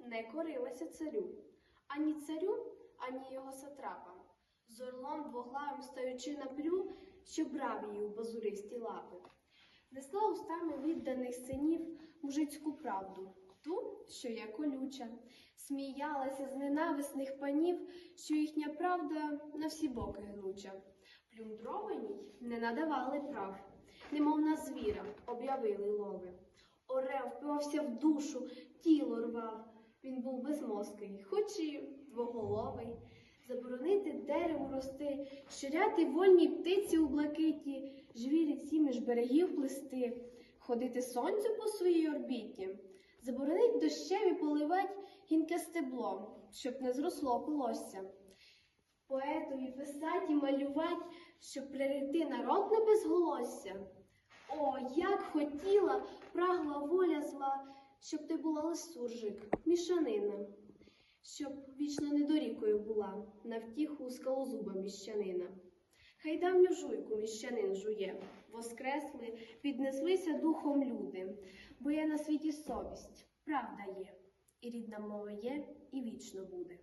не корилася царю, ані царю, ані його сатрапам. З орлом двоглавим стаючи на прю, що брав її у базуристі лапи. Несла устами відданих синів мужицьку правду, ту, що є колюча, сміялася з ненависних панів, що їхня правда на всі боки гнуча. Плюндрованій не надавали прав, немов на звіра об'явили лови. Орел впивався в душу, тіло рвав. Він був безмозкий, хоч і двоголовий. Заборонити дереву рости, щуряти вольній птиці у блакиті, жвірі ці між берегів плести, ходити сонцю по своїй орбіті, заборонить дощеві поливать гінке стебло, щоб не зросло колосся. Поетові писать і малювать, щоб приректи народ на безголосся. О, як хотіла, прагла воля зла, щоб ти була лисуржик, мішанина, щоб вічно недорікою була, на втіху скалозуба міщанина. Хай давню жуйку міщанин жує, воскресли, піднеслися духом люди, бо є на світі совість, правда є, і рідна мова є, і вічно буде.